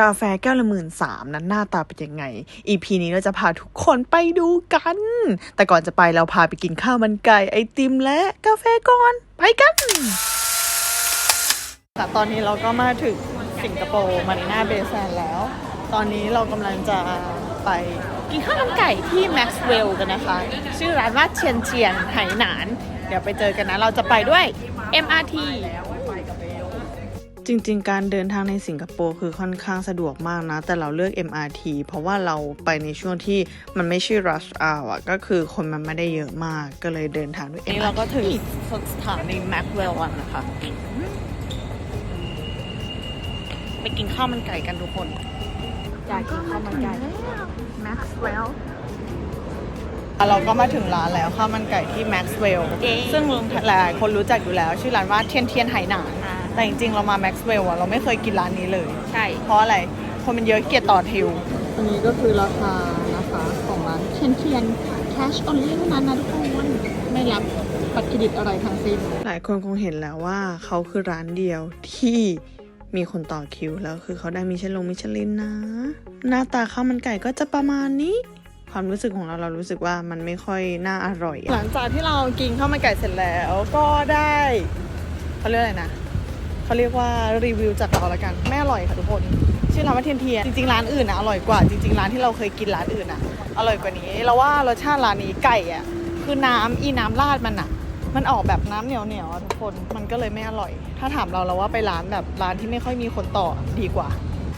กาแฟแก้วละหมื่นสามนั้นหน้าตาเป็นยังไง EP นี้เราจะพาทุกคนไปดูกัน แต่ก่อนจะไปเราพาไปกินข้าวมันไก่ไอติมและกาแฟก่อน ไปกันแต่ตอนนี้เราก็มาถึงสิงคโปร์มารีนาเบย์แซนแล้ว ตอนนี้เรากำลังจะไปกินข้าวมันไก่ที่แม็กซ์เวลกันนะคะ ชื่อร้านว่าเชียนเชียนไหหนาน เดี๋ยวไปเจอกันนะ เราจะไปด้วย MRT จริงๆ การเดินทางในสิงคโปร์คือค่อนข้างสะดวกมากนะ แต่เราเลือก MRT เพราะว่าเราไปในช่วงที่มันไม่ใช่ rush hour อะก็คือคนมันไม่ได้เยอะมากก็เลยเดินทางด้วยนี่เราก็ถึงสถานีแม็กเวลวันนะคะไปกินข้าวมันไก่กันทุกคน อยากกินข้าวมันไก่ Maxwell เราก็มาถึงร้านแล้วข้าวมันไก่ที่ Maxwell เย้ซึ่งหลายๆคนรู้จักอยู่แล้ว ชื่อร้านว่าเทียนเทียนไหหนานอ่า แต่จริงๆ เรามา Maxwell อะเราไม่เคยกินร้านนี้เลย ใช่ เพราะอะไร คนมันเยอะเกียดต่อทิว อันนี้ก็คือราคานะคะของร้านเทียนเทียน cash only เท่านั้นนะทุกคนไม่รับบัตรเครดิตอะไรทั้งสิ้น หลายคนคงเห็นแล้วว่าเขาคือร้านเดียวที่มีคนต่อคิว แล้วคือเขาได้มิชลงมิชลินนะ หน้าตาข้าวมันไก่ก็จะประมาณนี้ ความรู้สึกของเราเรารู้สึกว่ามันไม่ค่อยน่าอร่อย หลังจากที่เรากินข้าวมันไก่เสร็จแล้วก็ได้เขาเรียกอะไรนะ เขาเรียกว่ารีวิวจากเราละกันไม่อร่อยค่ะทุกคนชื่อร้านว่าเทียนเทียนจริงๆร้านอื่นนะอร่อยกว่าจริงๆร้านที่เราเคยกินร้านอื่นนะอร่อยกว่านี้เราว่ารสชาติร้านนี้ไก่อะคือน้ำอีน้ำราดมันอะมันออกแบบน้ำเหนียวเหนียวๆอะทุกคนมันก็เลยไม่อร่อย ถ้าถามเราเราว่าไปร้านแบบร้านที่ไม่ค่อยมีคนต่อดีกว่า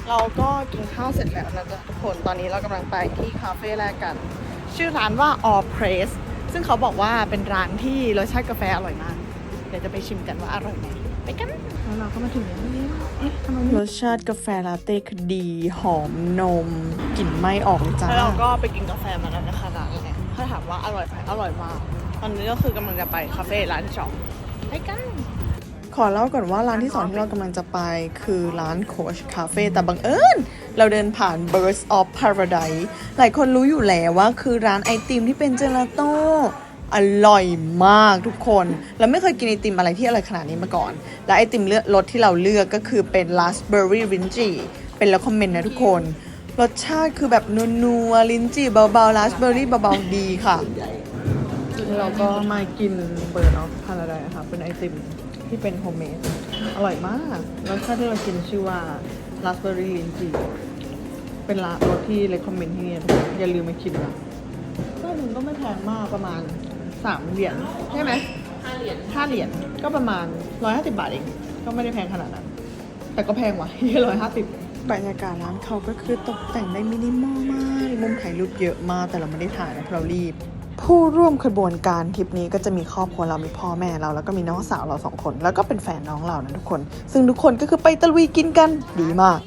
เราก็กินข้าวเสร็จแล้วนะจ๊ะทุกคนตอนนี้เรากำลังไปที่คาเฟ่แรกกัน ชื่อร้านว่า All Press ซึ่งเขาบอกว่าเป็นร้านที่รสชาติกาแฟอร่อยมากเดี๋ยวจะไปชิมกันว่าอร่อยไหม ไปกัน แล้วเราก็มาถึงแล้วนี่เอ๊ะทำไมรสชาติกาแฟลาเต้คือดี หอมนม กลิ่นไม่ออกเลยจ้า แล้วเราก็ไปกินกาแฟมาแล้วนะคะร้านนี้ถ้าถามว่าอร่อยไหมอร่อยมาก ตอนนี้ก็คือกำลังจะไปคาเฟ่ร้านที่สองไปกัน ขอเล่าก่อนว่าร้านที่สองที่เรากำลังจะไปคือร้านโคชคาเฟ่แต่บังเอิญเราเดินผ่าน Birds of Paradise หลายคนรู้อยู่แล้วว่าคือร้านไอติมที่เป็นเจลาโต้ อร่อยมากทุกคน เราไม่เคยกินไอติมอะไรที่อร่อยขนาดนี้มาก่อน และไอติมเลือกรสที่เราเลือกก็คือเป็น raspberry ringy เป็นแล้วคอมเมนต์นะทุกคน รสชาติคือแบบนัวๆลิ้นจี่เบาๆ raspberry เบาๆดีค่ะ เราก็มากินเบิร์ดออฟพาราไดค่ะเป็นไอติมที่เป็นโฮมเมดอร่อยมากรสชาติที่เรากินชื่อว่าราสเบอร์รี่ลินจีเป็นร้านรสที่เลคคอมเมนต์ที่นี่ทุกคนอย่าลืมมากินนะก็หนึ่งก็ไม่แพงมากประมาณ สามเหรียญใช่ไหมห้าเหรียญห้าเหรียญก็ประมาณร้อยห้าสิบบาทเอง ก็ไม่ได้แพงขนาดนั้น แต่ก็แพงว่ะยี่ร้อยห้าสิบบรรยากาศร้านเขาก็คือตกแต่งได้มินิมอลมากมุมถ่ายรูปเยอะมาก แต่เราไม่ได้ถ่ายนะเพราะเรารีบ ผู้ร่วมขบวนการทริปนี้ก็จะมีครอบครัวเรามีพ่อแม่เรา แล้วก็มีน้องสาวเราสองคน แล้วก็เป็นแฟนน้องเรานะทุกคน ซึ่งทุกคนก็คือไปตะลุยกินกันดีมาก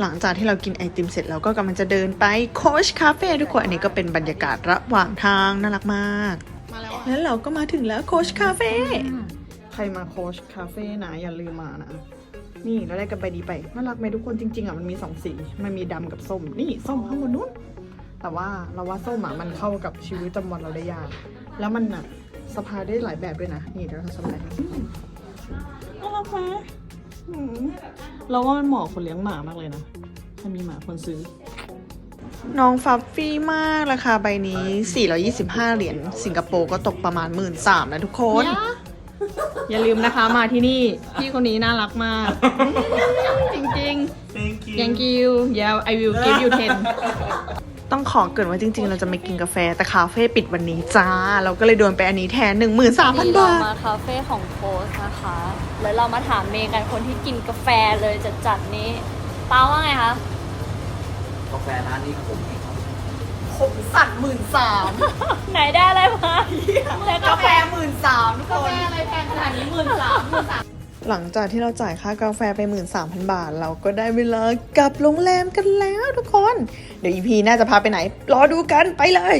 หลังจากที่เรากินไอติมเสร็จเราก็กำลังจะเดินไปโคชคาเฟ่ทุกคนอันนี้ก็เป็นบรรยากาศระหว่างทางน่ารักมาก มาแล้วแล้วเราก็มาถึงแล้วโคชคาเฟ่ใครมาโคชคาเฟ่นะอย่าลืมมานะ นี่เราได้กันไปดีไปน่ารักไหมทุกคนจริง ๆอะมันมีสองสีมันมีดำกับส้ม นี่ส้มข้างบนนู้นแต่ว่าเราว่าส้มอะมันเข้ากับชีวิตประจำวันเราได้ยากแล้วมันอะสะพายได้หลายแบบด้วยนะนี่เดี๋ยวเราสะพายให้น่ารักไหมอืมเราว่ามันเหมาะกับคนเลี้ยงหมามากเลยนะถ้ามีหมาคนซื้อ น้องฟัฟฟี่มากราคาใบนี้ 425 เหรียญสิงคโปร์ก็ตกประมาณ 1 3ื่นนะทุกคน อย่าลืมนะคะมาที่นี่ พี่คนนี้น่ารักมาก จริงๆ Thank you. Thank you yeah I will give you 10 ต้องขอเกรินว่าจริง ๆ เราจะไม่กินกาแฟแต่คาเฟ่ปิดวันนี้จ้า เราก็เลยโดนไปอันนี้แทน 13,000นี่บาเราทมาคาเฟ่ของโพสนะคะ แล้วเรามาถามเมย์กันคนที่กินกาแฟเลยจัดจัดๆนี้ป้าว่าไงคะ กาแฟร้านนี้ขมไหมครับผมสั่นหมื่นสามไหนได้อะไรมาแต่กาแฟหมื่นสามทุกคนอะไรแพงขนาดนี้หมื่นสามหมื่นสามหลังจากที่เราจ่ายค่ากาแฟไป 13,000 บาท เราก็ได้เวลากลับโรงแรมกันแล้วทุกคน เดี๋ยวอีพีน่าจะพาไปไหน รอดูกันไปเลย